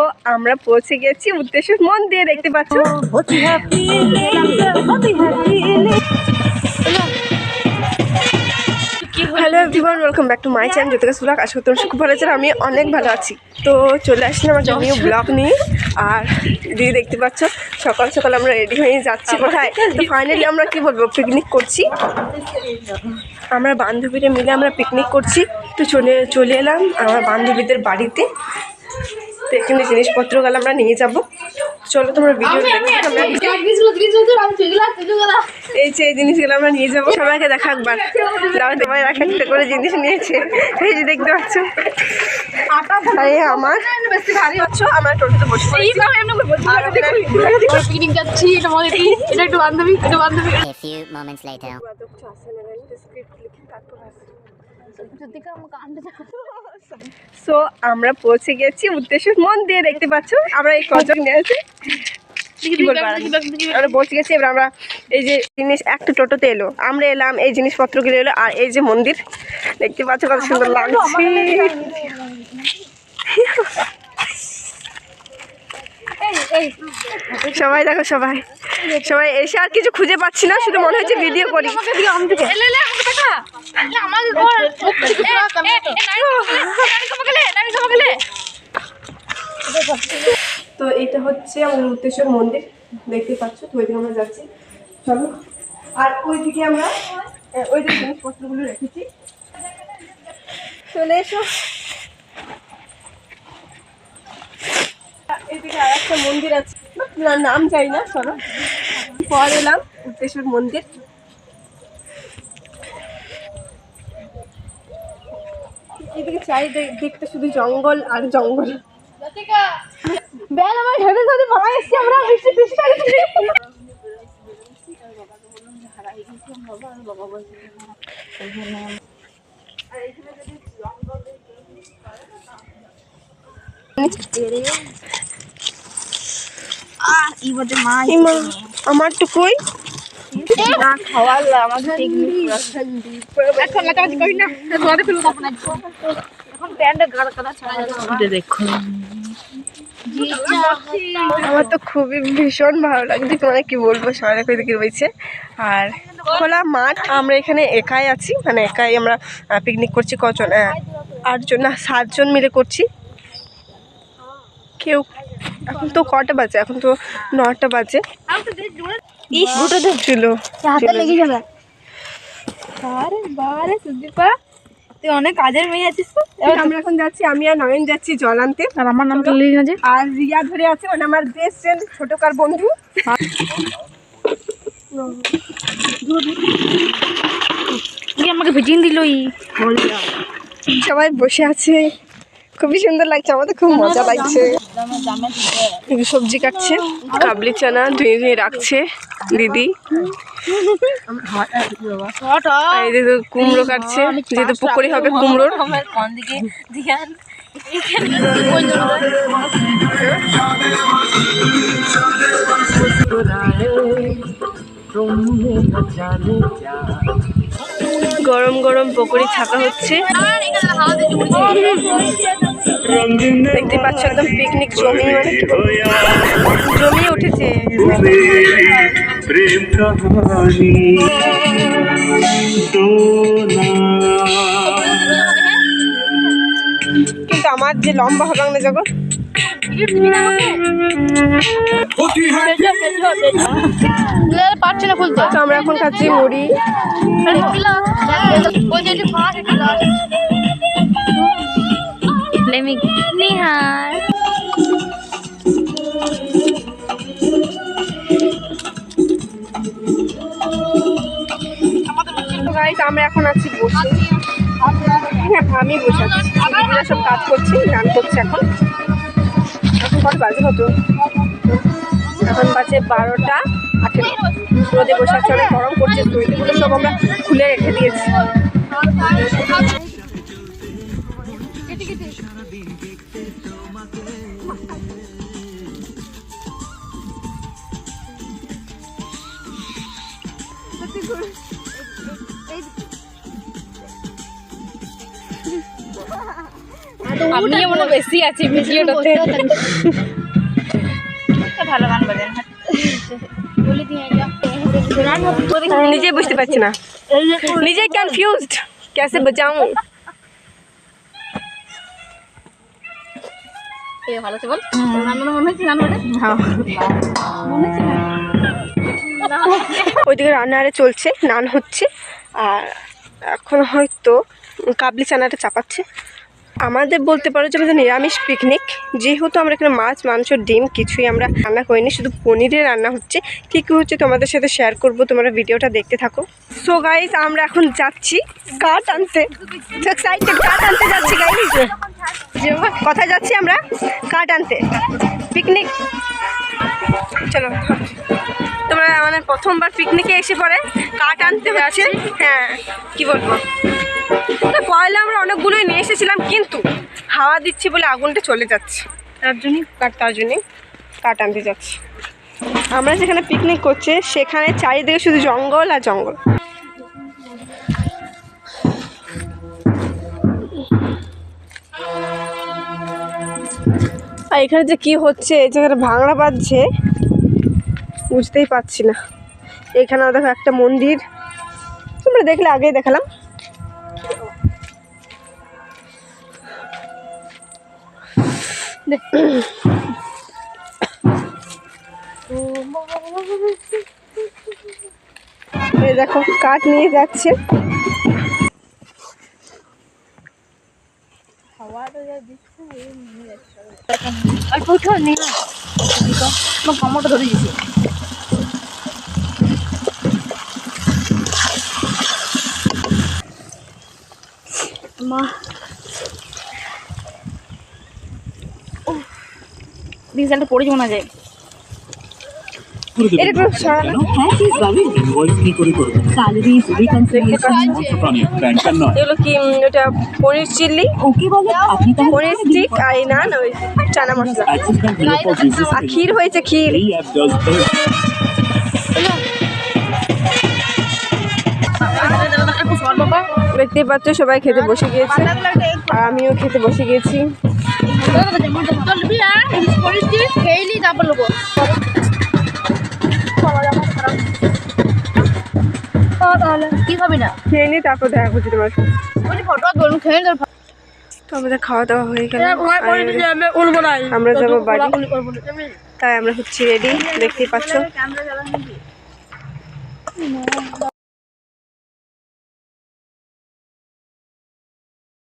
তো আমরা পৌঁছে গেছি উদ্দেশ্য দিয়ে দেখতে পাচ্ছ। Hello everyone welcome back to my channel Jyotika Sulak আশা করি খুব ভালো আছো আমি অনেক ভালো আছি। তো চলে আসলাম আমার জমিও ব্লগ নিয়ে। আর দিদি দেখতে পাচ্ছ, সকাল সকাল আমরা রেডি হয়ে যাচ্ছি কোথায়? তো ফাইনালি আমরা কি বলব পিকনিক করছি। আমরা বান্ধবীরা মিলে আমরা পিকনিক করছি। তো চলে চলে এলাম আমার বান্ধবীদের বাড়িতে। তো এখানে জিনিসপত্র গেলে আমরা নিয়ে যাব। চলো তোমরা ভিডিও এই যে এই জিনিসগুলো আমরা নিয়ে যাব। সবাইকে দেখা একবার। এক একটা করে জিনিস নিয়েছে। এই যে দেখতে পাচ্ছ। আমার। বেশি ভারী হচ্ছ। আমার টোটোতে বসে যাচ্ছি এটা মনে এটা একটু বান্ধবী এটা বান্ধবী। সো আমরা পৌঁছে গেছি উদ্দেশ্য দিয়ে দেখতে পাচ্ছ আমরা এই কজন কি আমরা পৌঁছে গেছি এবার আমরা এই যে জিনিস একটা টোটোতে এলো। আমরা এলাম এই জিনিসপত্রগুলো এলো আর এই যে মন্দির। দেখতে পাচ্ছ কত সুন্দর লাগছে। সবাই দেখো সবাই। সবাই এসে আর কিছু খুঁজে পাচ্ছি না শুধু মনে হচ্ছে ভিডিও করি। আমার ঘর তো এটা হচ্ছে আমাদের উদ্দেশ্যের মন্দির দেখতে পাচ্ছ তো ওইদিকে আমরা যাচ্ছি। চলো। আর ওইদিকে আমরা ওই দিকে জিনিসপত্রগুলো রেখেছি। চলে এসো। এদিকে আর একটা মন্দির আছে। না নাম যাই না চলো। পর এলাম উদ্দেশ্যের মন্দির। চারিদিকটা শুধু জঙ্গল আর জঙ্গল। বেল আমার হেঁটে ধরে ভাঙা এসছি আমরা বৃষ্টি বৃষ্টি আমার টুকুই খাওয়ালা আমাদের করি আমার তো খুবই ভীষণ ভালো লাগছে। তোমার কি বলব? সবাই দেখো এদিকে রয়েছে। আর খোলা মাঠ আমরা এখানে একাই আছি। মানে একাই আমরা পিকনিক করছি কজন আটজন না সাতজন মিলে করছি। কেউ এখন তো কটা বাজে? এখন তো নটা বাজে। ছিল হাতে আরে বারে সুদীপা তুই অনেক কাজের মেয়ে আছিস তো? আমরা এখন যাচ্ছি আমি আর নয়ন যাচ্ছি জল আনতে। আর আমার নাম লিখি না যে আর রিয়া ধরে আছে মানে আমার বেস্ট ফ্রেন্ড ছোটকার বন্ধু। আমাকে ভিজিয়ে দিল সবাই বসে আছে। খুবই সুন্দর লাগছে আমাদের খুব মজা লাগছে সবজি কাটছে কাবলি চানা ধুয়ে ধুয়ে রাখছে দিদি কুমড়ো কাটছে যেহেতু পুকুরি হবে কুমড়োর কোন দিকে ধ্যান গরম গরম পকড়ি ছাকা হচ্ছে। দেখতে পাচ্ছ একদম পিকনিক জমি মানে জমি উঠেছে। কিন্তু আমার যে লম্বা হবে না জগৎ পারছে না খুলতে তো আমরা এখন খাচ্ছি মুড়ি নিহার তো আমরা এখন আছি বসে। হ্যাঁ আমি বসে আছি। সব কাজ করছি, গান করছি এখন। এখন বাজে কত? এখন বাজে বারোটা আঠেরো রোদে বসে আছে অনেক গরম করছে দইগুলো সব আমরা খুলে রেখে দিয়েছি। আমি মনে বেশি আছি ভিডিওটাতে ভালো গান বাজেন বলে দিয়ে আমি নিজেই বুঝতে পারছি না নিজে কনফিউজড कैसे बजाऊं এ ভালো আছে বল রান্না মনে হচ্ছে রান্না মনে হচ্ছে না ওইদিকে রান্নারে চলছে নান হচ্ছে আর এখন হয়তো কাবলি চানাটা চাপাচ্ছে আমাদের বলতে পারো যে আমাদের নিরামিষ পিকনিক যেহেতু আমরা এখানে মাছ, মাংস, ডিম কিছুই আমরা রান্না করিনি, শুধু পনিরের রান্না হচ্ছে। কী কী হচ্ছে তোমাদের সাথে শেয়ার করব, তোমরা ভিডিওটা দেখতে থাকো। সো গাইস আমরা এখন যাচ্ছি কাঠ আনতে। কাঠ আনতে যাচ্ছি গাইস কোথায় যাচ্ছি আমরা কাঠ আনতে। পিকনিক চলো। তোমরা মানে প্রথমবার পিকনিকে এসে পরে কাঠ আনতে হচ্ছে হ্যাঁ কি বলব? তো কয়লা আমরা অনেকগুলোই নিয়ে এসেছিলাম, কিন্তু হাওয়া দিচ্ছি বলে আগুনটা চলে যাচ্ছে। তার জন্যই কাঠ তার জন্যই কাঠ আনতে যাচ্ছি। আমরা যেখানে পিকনিক করছে, সেখানে চারিদিকে শুধু জঙ্গল আর জঙ্গল। আর এখানে যে কি হচ্ছে যেখানে ভাঙড়া বাজছে বুঝতেই পারছি না। এখানেও দেখো একটা মন্দির। তোমরা দেখলে আগেই দেখালাম। দেখো, কাঠ নিয়ে যাচ্ছে। অল্প উঠো নি না আমার কামড়টা ধরে মা ডিজাইনটা পড়ে মনে যায় এটা একটু সরানো ইনভয়েস কি করে করবে স্যালারিজ রিকনসিলিয়েশন অংশপ্রাণীর ব্যাংকার নয়। এগুলো কি উম, ওটা পনির চিল্লি? ওকে বলে? আপনি তাহলে পনির স্টিক আর এই নান ওই চানা মশলা। আর ক্ষীর হয়েছে ক্ষীর। দেখতেই পাচ্ছ, সবাই খেতে বসে গিয়েছে। আর আমিও খেতে বসে না খেয়ে তারপর দেখা তোমার খাওয়া দাওয়া হয়ে আমরা বাড়ি। তাই আমরা হচ্ছি রেডি দেখতেই পাচ্ছ।